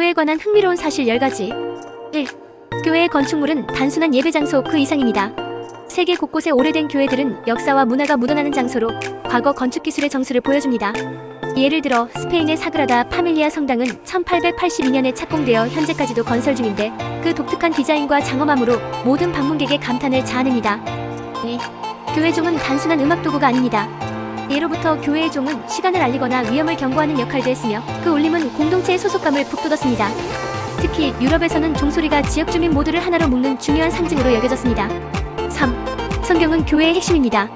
교회에 관한 흥미로운 사실 10가지 1. 교회의 건축물은 단순한 예배 장소 그 이상입니다. 세계 곳곳의 오래된 교회들은 역사와 문화가 묻어나는 장소로 과거 건축 기술의 정수를 보여줍니다. 예를 들어 스페인의 사그라다 파밀리아 성당은 1882년에 착공되어 현재까지도 건설 중인데 그 독특한 디자인과 장엄함으로 모든 방문객의 감탄을 자아냅니다. 2. 교회 종은 단순한 음악 도구가 아닙니다. 예로부터 교회의 종은 시간을 알리거나 위험을 경고하는 역할도 했으며 그 울림은 공동체의 소속감을 북돋았습니다. 특히 유럽에서는 종소리가 지역 주민 모두를 하나로 묶는 중요한 상징으로 여겨졌습니다. 3. 성경은 교회의 핵심입니다.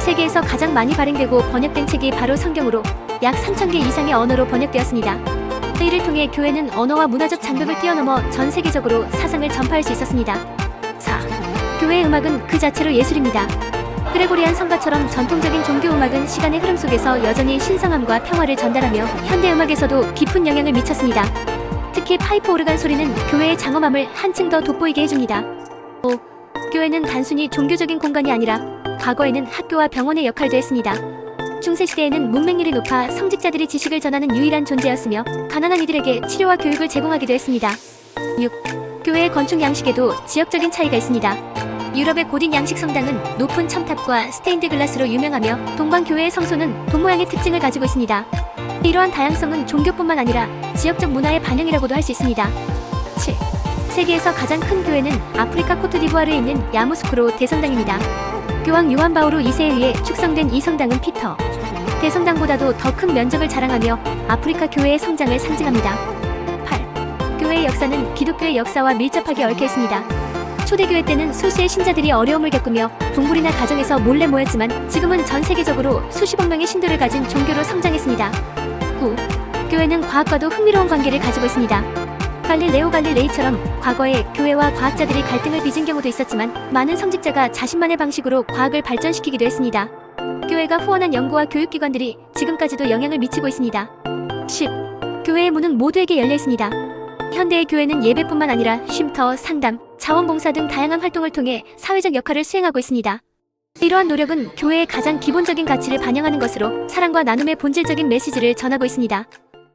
세계에서 가장 많이 발행되고 번역된 책이 바로 성경으로 약 3,000개 이상의 언어로 번역되었습니다. 이를 통해 교회는 언어와 문화적 장벽을 뛰어넘어 전 세계적으로 사상을 전파할 수 있었습니다. 4. 교회의 음악은 그 자체로 예술입니다. 그레고리안 성가처럼 전통적인 종교 음악은 시간의 흐름 속에서 여전히 신성함과 평화를 전달하며 현대 음악에서도 깊은 영향을 미쳤습니다. 특히 파이프 오르간 소리는 교회의 장엄함을 한층 더 돋보이게 해줍니다. 5. 교회는 단순히 종교적인 공간이 아니라 과거에는 학교와 병원의 역할도 했습니다. 중세시대에는 문맹률이 높아 성직자들이 지식을 전하는 유일한 존재였으며 가난한 이들에게 치료와 교육을 제공하기도 했습니다. 6. 교회의 건축 양식에도 지역적인 차이가 있습니다. 유럽의 고딕 양식 성당은 높은 첨탑과 스테인드 글라스로 유명하며 동방교회의 성소는 돈 모양의 특징을 가지고 있습니다. 이러한 다양성은 종교뿐만 아니라 지역적 문화의 반영이라고도 할 수 있습니다. 7. 세계에서 가장 큰 교회는 아프리카 코트디부아르에 있는 야무스쿠로 대성당입니다. 교황 요한 바오로 2세에 의해 축성된 이 성당은 피터 대성당보다도 더 큰 면적을 자랑하며 아프리카 교회의 성장을 상징합니다. 8. 교회의 역사는 기독교의 역사와 밀접하게 얽혀 있습니다. 초대교회 때는 소수의 신자들이 어려움을 겪으며 동굴이나 가정에서 몰래 모였지만 지금은 전 세계적으로 수십억 명의 신도를 가진 종교로 성장했습니다. 9. 교회는 과학과도 흥미로운 관계를 가지고 있습니다. 갈릴레오 갈릴레이처럼 과거에 교회와 과학자들이 갈등을 빚은 경우도 있었지만 많은 성직자가 자신만의 방식으로 과학을 발전시키기도 했습니다. 교회가 후원한 연구와 교육기관들이 지금까지도 영향을 미치고 있습니다. 10. 교회의 문은 모두에게 열려 있습니다. 현대의 교회는 예배뿐만 아니라 쉼터, 상담, 자원봉사 등 다양한 활동을 통해 사회적 역할을 수행하고 있습니다. 이러한 노력은 교회의 가장 기본적인 가치를 반영하는 것으로 사랑과 나눔의 본질적인 메시지를 전하고 있습니다.